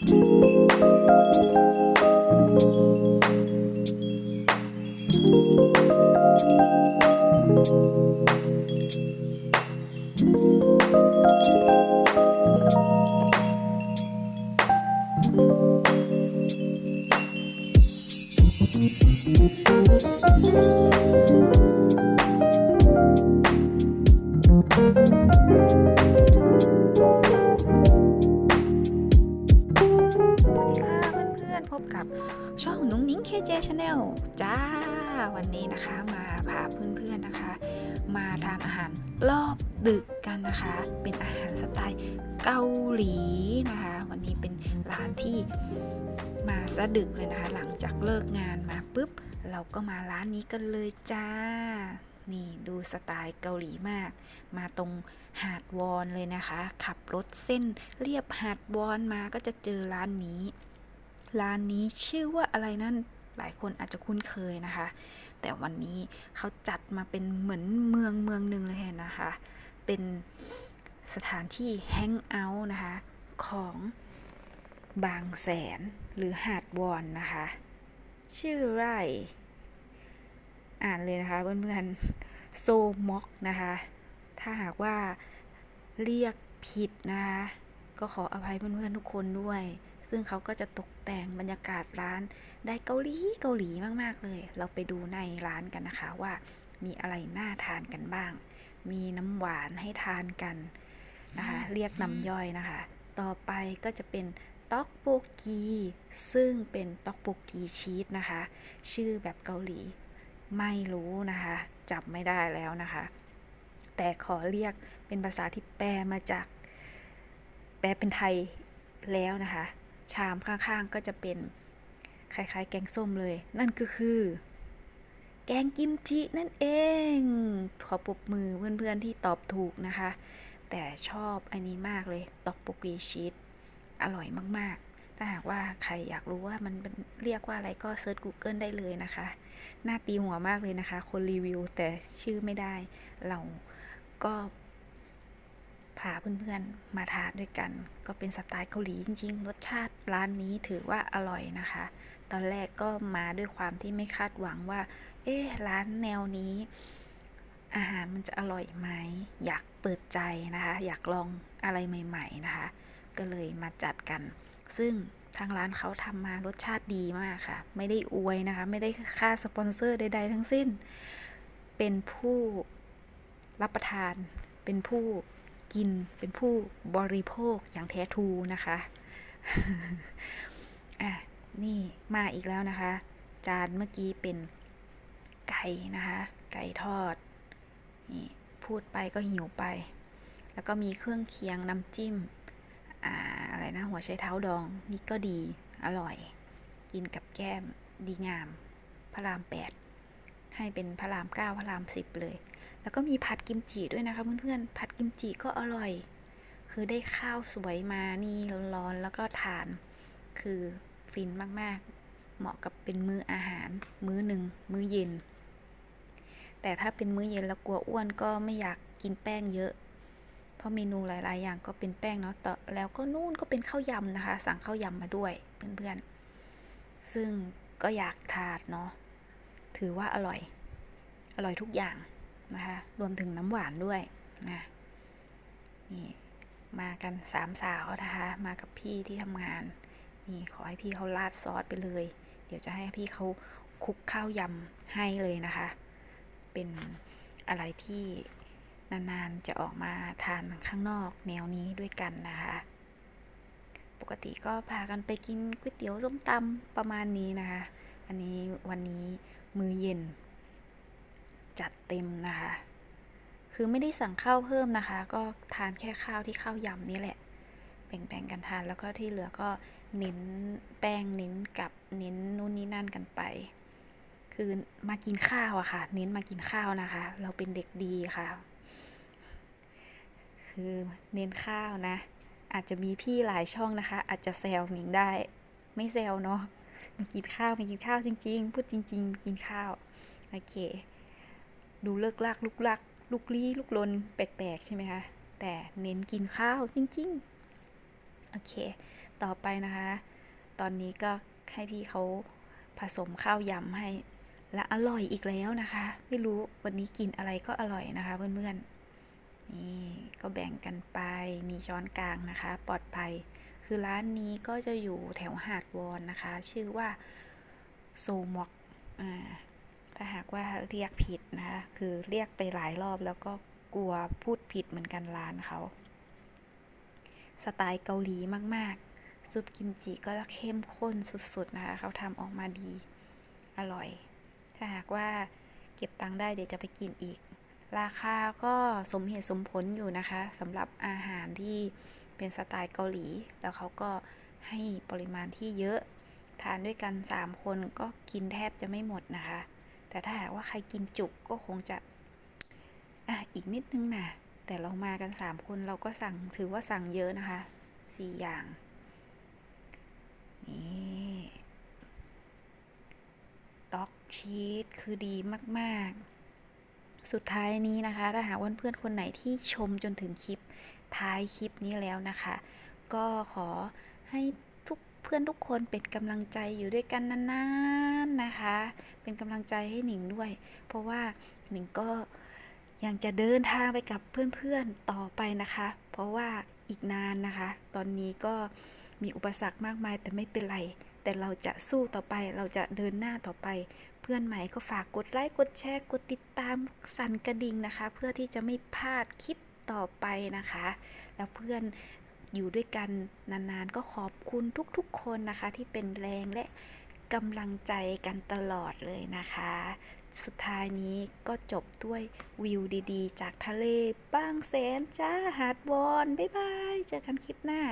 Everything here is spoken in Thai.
ส วันนี้นะคะมาพาเพื่อนๆนะคะ มาทานอาหารรอบดึกกันนะคะ เป็นอาหารสไตล์เกาหลีนะคะ วันนี้เป็นร้านที่มาสะดึกเลยนะคะ หลังจากเลิกงานมาปุ๊บ เราก็มาร้านนี้กันเลยจ้านี่ดูสไตล์เกาหลีมาก มาตรงหาดวอนเลยนะคะ ขับรถเส้นเรียบหาดวอนมาก็จะเจอร้านนี้ ร้านนี้ชื่อว่าอะไรนั่น หลายคนอาจจะคุ้นเคยนะคะ แต่วันนี้เขาจัดมาเป็นเหมือนเมืองเมืองหนึ่งเลยนะคะ เป็นสถานที่แฮงเอาท์นะคะ ของบางแสนหรือหาดวอนนะคะ ชื่อไร่อ่านเลยนะคะเพื่อนๆโซม็อกนะคะ ถ้าหากว่าเรียกผิดนะคะ ก็ขออภัยเพื่อนๆทุกคนด้วย ซึ่งเขาก็จะตกแต่งบรรยากาศร้านได้เกาหลีเกาหลีมาก ๆ เลย เราไปดูในร้านกันนะคะว่ามีอะไรน่าทานกันบ้าง มีน้ำหวานให้ทานกันนะคะ เรียกน้ำย่อยนะคะ ต่อไปก็จะเป็นต๊อกโบกี ซึ่งเป็นต๊อกโบกีชีสนะคะ ชื่อแบบเกาหลีไม่รู้นะคะจับไม่ได้แล้วนะคะ แต่ขอเรียกเป็นภาษาที่แปลมาจาก แปลเป็นไทยแล้วนะคะ ชามข้างๆก็จะเป็นคล้ายๆ แกงส้มเลย นั่นก็คือ แกงกิมจินั่นเอง ขอปรบมือเพื่อนๆที่ตอบถูกนะคะ แต่ชอบอันนี้มากเลยตอกโปกีชีสอร่อยมากๆ ถ้าหากว่าใครอยากรู้ว่ามันเรียกว่าอะไรก็เซิร์ช Google ได้เลยนะคะ หน้าตีหัวมากเลยนะคะ คนรีวิวแต่ชื่อไม่ได้เราก็ พาเพื่อนๆมาทานด้วยกัน ก็เป็นสไตล์เกาหลีจริงๆ รสชาติร้านนี้ถือว่าอร่อยนะคะ ตอนแรกก็มาด้วยความที่ไม่คาดหวังว่า เอ๊ะร้านแนวนี้ อาหารมันจะอร่อยไหม อยากเปิดใจนะคะ อยากลองอะไรใหม่ๆนะคะ ก็เลยมาจัดกัน ซึ่งทางร้านเขาทำมารสชาติดีมากค่ะ ไม่ได้อวยนะคะ ไม่ได้ค่าสปอนเซอร์ใดๆทั้งสิ้น เป็นผู้รับประทาน เป็นผู้ กินเป็นผู้บริโภคอย่างแท้ทูนะคะอะนี่มาอีกแล้วนะคะ จานเมื่อกี้เป็นไก่นะคะ ไก่ทอดนี่พูดไปก็หิวไป แล้วก็มีเครื่องเคียงน้ำจิ้มอ่าอะไรนะหัวไชเท้าดองนี่ก็ดีอร่อย กินกับแก้มดีงาม พระรามแปดให้เป็นพระรามเก้าพระรามสิบเลย แล้วก็มีผัดกิมจิด้วยนะคะเพื่อนๆ ผัดกิมจิก็อร่อย คือได้ข้าวสวยมานี่ร้อนๆแล้วก็ทาน คือฟินมากๆ เหมาะกับเป็นมื้ออาหาร มื้อหนึ่ง มื้อเย็น แต่ถ้าเป็นมื้อเย็นแล้วกลัวอ้วนก็ไม่อยากกินแป้งเยอะ เพราะเมนูหลาย ๆ อย่างก็เป็นแป้งเนาะต่อแล้วก็นู่นก็เป็นข้าวยำนะคะ สั่งข้าวยำมาด้วยเพื่อนๆ ซึ่งก็อยากทานเนาะ ถือว่าอร่อย อร่อยทุกอย่าง นะคะรวมถึงน้ำหวานด้วยนะนี่มากันสามสาวนะคะมากับพี่ที่ทำงาน นี่ขอให้พี่เขาราดซอสไปเลย เดี๋ยวจะให้พี่เขาคลุกข้าวยำให้เลยนะคะ เป็นอะไรที่นานๆจะออกมาทานข้างนอกแนวนี้ด้วยกันนะคะ ปกติก็พากันไปกินก๋วยเตี๋ยวส้มตำประมาณนี้นะคะ อันนี้วันนี้มื้อเย็น จัดเต็มนะคะ คือไม่ได้สั่งข้าวเพิ่มนะคะ ก็ทานแค่ข้าวที่ข้าวยำนี่แหละ แบ่งๆกันทานแล้วก็ที่เหลือก็เน้นแป้งเน้นกับเน้นนู่นนี่นั่นกันไป คือมากินข้าวอะค่ะ เน้นมากินข้าวนะคะ เราเป็นเด็กดีค่ะ คือเน้นข้าวนะ อาจจะมีพี่หลายช่องนะคะ อาจจะแซวหนิงได้ ไม่แซวเนาะมากินข้าวมากินข้าวจริง ๆ พูดจริง ๆ กินข้าว โอเค ดูเลิกลากลุกลัก ลุกลี้ลุกลนแปลกๆ ใช่ไหมคะ แต่เน้นกินข้าวจริงๆ โอเค ต่อไปนะคะ ตอนนี้ก็ให้พี่เขาผสมข้าวยำให้ และอร่อยอีกแล้วนะคะ ไม่รู้วันนี้กินอะไรก็อร่อยนะคะเพื่อนๆ นี่ก็แบ่งกันไป มีช้อนกลางนะคะ ปลอดภัย คือร้านนี้ก็จะอยู่แถวหาดวอนนะคะ ชื่อว่าโซมอกอ่าถ้าหากว่าเรียกผิด นะคะคือเรียกไปหลายรอบแล้วก็กลัวพูดผิดเหมือนกันร้านเขา สไตล์เกาหลีมากๆ ซุปกิมจิก็เข้มข้นสุดๆนะคะเขาทำออกมาดีอร่อย ถ้าหากว่าเก็บตังค์ได้เดี๋ยวจะไปกินอีก ราคาก็สมเหตุสมผลอยู่นะคะสำหรับอาหารที่เป็นสไตล์เกาหลี แล้วเขาก็ให้ปริมาณที่เยอะ ทานด้วยกัน 3 คนก็กินแทบจะไม่หมดนะคะ แต่ถ้าหากว่าใครกินจุกก็คงจะอะอีกนิดนึงนะแต่เรามากัน 3 คนเราก็สั่งถือว่าสั่งเยอะนะคะ 4 อย่าง นี่ต็อกชีสคือดีมากๆ สุดท้ายนี้นะคะ ถ้าหากว่าเพื่อนๆคนไหนที่ชมจนถึงคลิปท้ายคลิปนี้แล้วนะคะ ก็ขอให้ เพื่อนทุกคนเป็นกำลังใจอยู่ด้วยกันนานๆนะคะ เป็นกำลังใจให้หนิงด้วย เพราะว่าหนิงก็ยังจะเดินทางไปกับเพื่อนๆต่อไปนะคะ เพราะว่าอีกนานนะคะ ตอนนี้ก็มีอุปสรรคมากมายแต่ไม่เป็นไร แต่เราจะสู้ต่อไป เราจะเดินหน้าต่อไป เพื่อนใหม่ก็ฝากกดไลค์ กดแชร์ กดติดตาม สั่นกระดิ่งนะคะ เพื่อที่จะไม่พลาดคลิปต่อไปนะคะ แล้วเพื่อน อยู่ด้วยกันนานๆ ก็ขอบคุณทุกๆคนนะคะ ที่เป็นแรงและกำลังใจกันตลอดเลยนะคะ สุดท้ายนี้ก็จบด้วยวิวดีๆ จากทะเลบางแสนจ้าหาดวอน บ๊ายบาย เจอกันคลิปหน้า